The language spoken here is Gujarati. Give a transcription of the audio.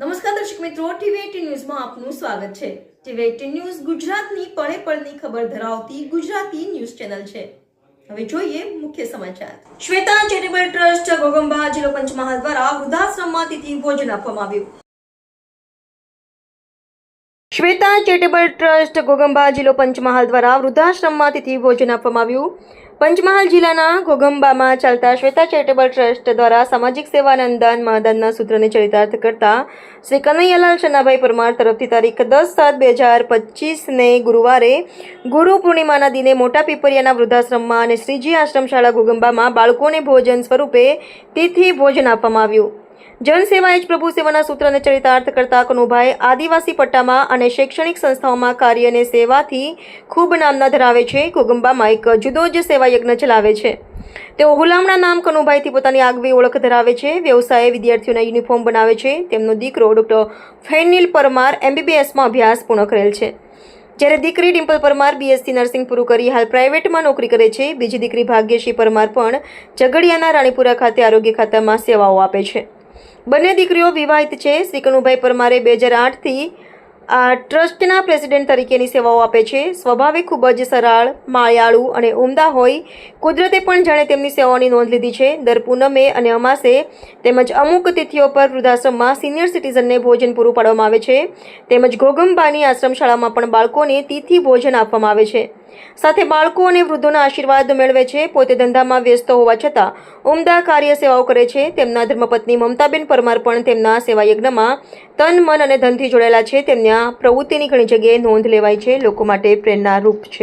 નમસ્કાર દર્શક મિત્રો ટીવી એટીન ન્યૂઝમાં આપનું સ્વાગત છે. ટીવી એટીન ન્યૂઝ ગુજરાતની પળે પળની ખબર ધરાવતી ગુજરાતી ન્યૂઝ ચેનલ છે. હવે જોઈએ મુખ્ય સમાચાર. શ્વેતા ચેરિટેબલ ટ્રસ્ટ ગોગંબા જિલ્લો પંચમહાલ દ્વારા વૃદ્ધાશ્રમમાં તિથિ ભોજન આપવામાં આવ્યું. શ્વેતા ચેરિટેબલ ટ્રસ્ટ ગોગંબા જિલ્લો પંચમહાલ દ્વારા વૃદ્ધાશ્રમમાં તિથિ ભોજન આપવામાં આવ્યું. પંચમહાલ જિલ્લાના ગોગંબામાં ચાલતા શ્વેતા ચેરિટેબલ ટ્રસ્ટ દ્વારા સામાજિક સેવા અને મહાદાનના સૂત્રને ચરિતાર્થ કરતા શ્રી કનૈયાલાલ શનાભાઈ પરમાર તરફથી તારીખ દસ સાત બે હજાર પચીસને ગુરુવારે ગુરુ પૂર્ણિમાના દિને મોટા પીપરિયાના વૃદ્ધાશ્રમમાં અને શ્રીજી આશ્રમ શાળા બાળકોને ભોજન સ્વરૂપે તિથિ ભોજન આપવામાં આવ્યું. જનસેવા એ જ પ્રભુ સેવાના સૂત્રને ચરિતાર્થ કરતા કનુભાઈ આદિવાસી પટ્ટામાં અને શૈક્ષણિક સંસ્થાઓમાં કાર્ય અને સેવાથી ખૂબ નામના ધરાવે છે. કુગુંબામાં એક જુદો જ સેવા યજ્ઞ ચલાવે છે. તેઓ હુલામણા નામ કનુભાઈથી પોતાની આગવી ઓળખ ધરાવે છે. વ્યવસાયે વિદ્યાર્થીઓના યુનિફોર્મ બનાવે છે. તેમનો દીકરો ડૉક્ટર ફેનિલ પરમાર એમબીબીએસમાં અભ્યાસ પૂર્ણ કરેલ છે. જ્યારે દીકરી ડિમ્પલ પરમાર બીએસસી નર્સિંગ પૂરું કરી હાલ પ્રાઇવેટમાં નોકરી કરે છે. બીજી દીકરી ભાગ્યશ્રી પરમાર પણ ઝઘડિયાના રાણીપુરા ખાતે આરોગ્ય ખાતામાં સેવાઓ આપે છે. બંને દીકરીઓ વિવાહિત છે. સિકનુભાઈ કનુભાઈ પરમારે બે હજાર આઠથી આ ટ્રસ્ટના પ્રેસિડેન્ટ તરીકેની સેવાઓ આપે છે. સ્વભાવે ખૂબ જ સરળ, માયાળુ અને ઉમદા હોય. કુદરતે પણ જાણે તેમની સેવાઓની નોંધ લીધી છે. દર પૂનમે અને અમાસે તેમજ અમુક તિથિઓ પર વૃદ્ધાશ્રમમાં સિનિયર સિટીઝનને ભોજન પૂરું પાડવામાં આવે છે. તેમજ ઘોગંબાની આશ્રમ શાળામાં પણ બાળકોને તિથિ ભોજન આપવામાં આવે છે. સાથે બાળકો અને વૃદ્ધોના આશીર્વાદ મેળવે છે. પોતે ધંધામાં વ્યસ્ત હોવા છતાં ઉમદા કાર્ય સેવાઓ કરે છે. તેમના ધર્મપત્ની મમતાબેન પરમાર પણ તેમના સેવા યજ્ઞમાં તન, મન અને ધનથી જોડાયેલા છે. તેમના પ્રવૃત્તિની ઘણી જગ્યાએ નોંધ લેવાય છે. લોકો માટે પ્રેરણારૂપ છે.